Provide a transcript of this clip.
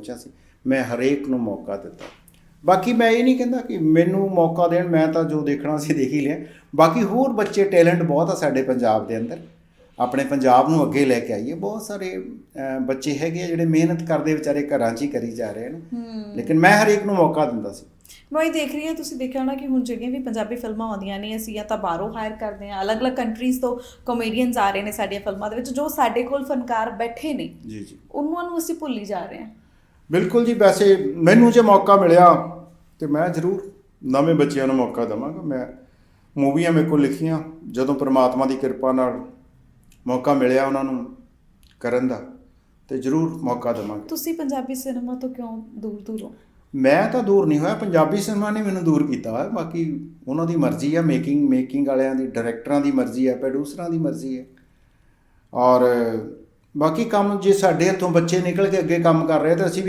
ਅੱਛਾ ਸੀ। ਮੈਂ ਹਰੇਕ ਨੂੰ ਮੌਕਾ ਦਿੱਤਾ। ਬਾਕੀ ਮੈਂ ਇਹ ਨਹੀਂ ਕਹਿੰਦਾ ਕਿ ਮੈਨੂੰ ਮੌਕਾ ਦੇਣ ਮੈਂ ਤਾਂ ਜੋ ਦੇਖਣਾ ਸੀ ਦੇਖ ਹੀ ਲਿਆ। ਬਾਕੀ ਹੋਰ ਬੱਚੇ ਟੈਲੈਂਟ ਬਹੁਤ ਆ ਸਾਡੇ ਪੰਜਾਬ ਦੇ ਅੰਦਰ। ਆਪਣੇ ਪੰਜਾਬ ਨੂੰ ਅੱਗੇ ਲੈ ਕੇ ਆਈਏ। ਬਹੁਤ ਸਾਰੇ ਬੱਚੇ ਹੈਗੇ ਜਿਹੜੇ ਮਿਹਨਤ ਕਰਦੇ ਵਿਚਾਰੇ ਘਰਾਂ 'ਚ ਹੀ ਕਰੀ ਜਾ ਰਹੇ ਨੇ ਲੇਕਿਨ ਮੈਂ ਹਰੇਕ ਨੂੰ ਮੌਕਾ ਦਿੰਦਾ ਸੀ। ਮੈਂ ਇਹ ਦੇਖ ਰਹੀ ਹਾਂ ਤੁਸੀਂ ਦੇਖਿਆ ਹੋਣਾ ਕਿ ਹੁਣ ਜਿਹੜੀਆਂ ਵੀ ਪੰਜਾਬੀ ਫਿਲਮਾਂ ਆਉਂਦੀਆਂ ਨੇ ਅਸੀਂ ਜਾਂ ਤਾਂ ਬਾਹਰੋਂ ਹਾਇਰ ਕਰਦੇ ਹਾਂ ਅਲੱਗ-ਅਲੱਗ ਕੰਟਰੀਜ਼ ਤੋਂ ਕਾਮੇਡੀਅਨਸ ਆ ਰਹੇ ਨੇ ਸਾਡੀਆਂ ਫਿਲਮਾਂ ਦੇ ਵਿੱਚ ਜੋ ਸਾਡੇ ਕੋਲ ਫਨਕਾਰ ਬੈਠੇ ਨੇ। ਜੀ ਜੀ। ਉਹਨਾਂ ਨੂੰ ਅਸੀਂ ਭੁੱਲੀ ਜਾ ਰਹੇ ਹਾਂ। ਬਿਲਕੁਲ ਜੀ ਵੈਸੇ ਮੈਨੂੰ ਜੇ ਮੌਕਾ ਮਿਲਿਆ ਤੇ ਮੈਂ ਜ਼ਰੂਰ ਨਵੇਂ ਬੱਚਿਆਂ ਨੂੰ ਮੌਕਾ ਦੇਵਾਂਗਾ। ਮੈਂ ਮੂਵੀਆਂ ਮੇਰੇ ਕੋਲ ਲਿਖੀਆਂ ਜਦੋਂ ਪ੍ਰਮਾਤਮਾ ਦੀ ਕਿਰਪਾ ਨਾਲ ਮੌਕਾ ਮਿਲਿਆ ਉਹਨਾਂ ਨੂੰ ਕਰਨ ਦਾ ਤੇ ਜ਼ਰੂਰ ਮੌਕਾ ਦੇਵਾਂਗੇ। ਤੁਸੀਂ ਪੰਜਾਬੀ ਸਿਨੇਮਾ ਤੋਂ ਕਿਉਂ ਦੂਰ ਦੂਰ ਹੋ? ਮੈਂ ਤਾਂ ਦੂਰ ਨਹੀਂ ਹੋਇਆ ਪੰਜਾਬੀ ਸਿਨੇਮਾ ਨੇ ਮੈਨੂੰ ਦੂਰ ਕੀਤਾ ਹੈ ਬਾਕੀ ਉਹਨਾਂ ਦੀ ਮਰਜ਼ੀ ਆ ਮੇਕਿੰਗ ਮੇਕਿੰਗ ਵਾਲਿਆਂ ਦੀ ਡਾਇਰੈਕਟਰਾਂ ਦੀ ਮਰਜ਼ੀ ਹੈ ਪ੍ਰੋਡਿਊਸਰਾਂ ਦੀ ਮਰਜ਼ੀ ਹੈ ਔਰ ਬਾਕੀ ਕੰਮ ਜੇ ਸਾਡੇ ਹੱਥੋਂ ਬੱਚੇ ਨਿਕਲ ਕੇ ਅੱਗੇ ਕੰਮ ਕਰ ਰਹੇ ਤਾਂ ਅਸੀਂ ਵੀ